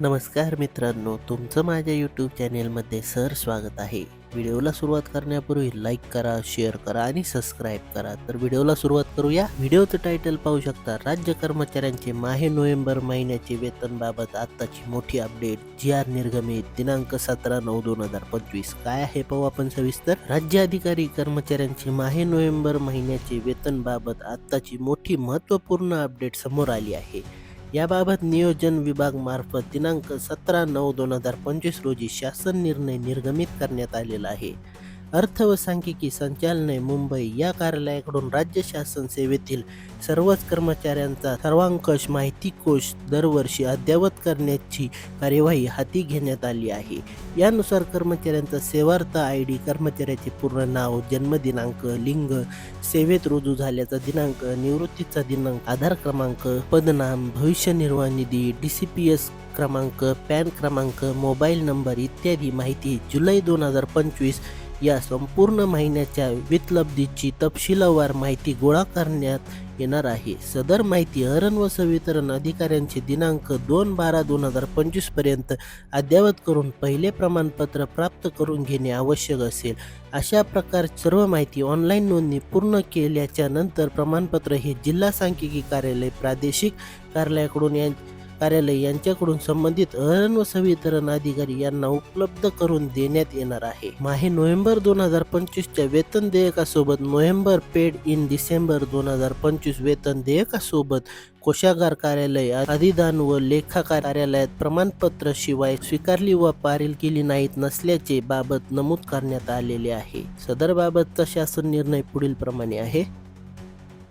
नमस्कार मित्रांनो तुमचं माझ्या यूट्यूब चॅनेलमध्ये सर स्वागत आहे. व्हिडिओला सुरुवात करण्यापूर्वी लाईक करा शेअर करा आणि सबस्क्राईब करा. तर व्हिडिओला सुरुवात करूया. व्हिडिओचं टायटल पाहू शकता राज्य कर्मचाऱ्यांचे माहे नोव्हेंबर महिन्याचे वेतनबाबत आत्ताची मोठी अपडेट जी आर निर्गमित दिनांक सतरा नऊ दोन हजार पंचवीस. काय आहे पाहू आपण सविस्तर. राज्य अधिकारी कर्मचाऱ्यांचे माहे नोव्हेंबर महिन्याचे वेतनबाबत आत्ताची मोठी महत्त्वपूर्ण अपडेट समोर आली आहे. याबाबत नियोजन विभाग मार्फत दिनांक सतरा नऊ दोन हजार पंचवीस रोजी शासन निर्णय निर्गमित करण्यात आलेला आहे. अर्थ व सांख्यिकी संचालने मुंबई या कार्यालयाकडून राज्य शासन सेवेतील सर्वच कर्मचाऱ्यांचा सर्वांकष माहिती कोश दरवर्षी अद्ययावत करण्याची कार्यवाही हाती घेण्यात आली आहे. यानुसार कर्मचाऱ्यांचा सेवार्थ आय डी कर्मचाऱ्याचे पूर्ण नाव जन्मदिनांक लिंग सेवेत रुजू झाल्याचा दिनांक निवृत्तीचा दिनांक आधार क्रमांक पदनाम भविष्य निर्वाह निधी डी सी पी एस क्रमांक पॅन क्रमांक मोबाईल नंबर इत्यादी माहिती जुलै दोन हजार पंचवीस या संपूर्ण महिन्याच्या वितलब्धीची तपशीलवार माहिती गोळा करण्यात येणार आहे. सदर माहिती हरण व संवितरण अधिकाऱ्यांचे दिनांक दोन बारा दोन हजार पंचवीसपर्यंत अद्ययावत करून पहिले प्रमाणपत्र प्राप्त करून घेणे आवश्यक असेल. अशा प्रकार सर्व माहिती ऑनलाईन नोंदणी पूर्ण केल्याच्यानंतर प्रमाणपत्र हे जिल्हा सांख्यिकी कार्यालय प्रादेशिक कार्यालयाकडून या कार्यालय यांच्याकडून संबंधित अहरण व संवितरण अधिकारी यांना उपलब्ध करून देण्यात येणार आहे. माहे नोव्हेंबर दोन हजार पंचवीसच्या वेतन देयकासोबत नोव्हेंबर पेड इन डिसेंबर दोन हजार पंचवीस वेतन देयकासोबत कोशागार कार्यालय अधिदान व लेखा कार्यालयात प्रमाणपत्र शिवाय स्वीकारली व पारील केली नाहीत नसल्याचे बाबत नमूद करण्यात आलेले आहे. सदर बाबतचा शासन निर्णय पुढील प्रमाणे आहे.